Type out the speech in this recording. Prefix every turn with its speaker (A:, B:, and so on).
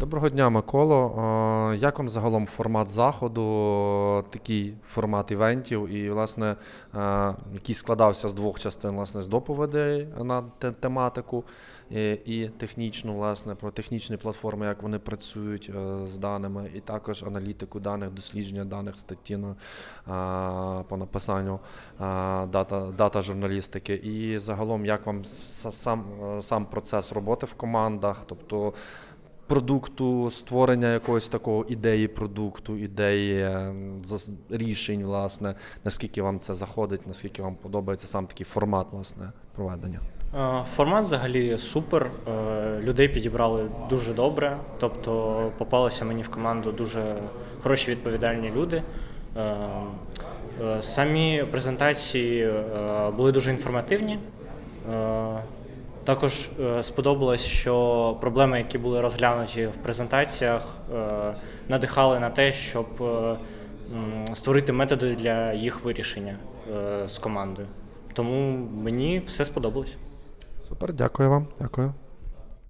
A: Доброго дня, Миколо. Як вам загалом формат заходу, такий формат івентів, і, власне, який складався з двох частин, власне, з доповідей на тематику і, технічну, власне, про технічні платформи, як вони працюють е, з даними, і також аналітику даних, дослідження даних статті на, по написанню дата, дата журналістики. І загалом, як вам сам, е, сам процес роботи в командах, тобто продукту, створення якогось такого ідеї продукту, ідеї ем, рішень, власне, наскільки вам це заходить, наскільки вам подобається сам такий формат власне проведення.
B: Е, Формат взагалі супер. Е, Людей підібрали дуже добре. Тобто попалися мені в команду дуже хороші відповідальні люди. Е, е, Самі презентації е, були дуже інформативні. Також е, сподобалось, що проблеми, які були розглянуті в презентаціях, е, надихали на те, щоб е, створити методи для їх вирішення з командою. Тому мені все сподобалось.
A: Супер, дякую вам. Дякую.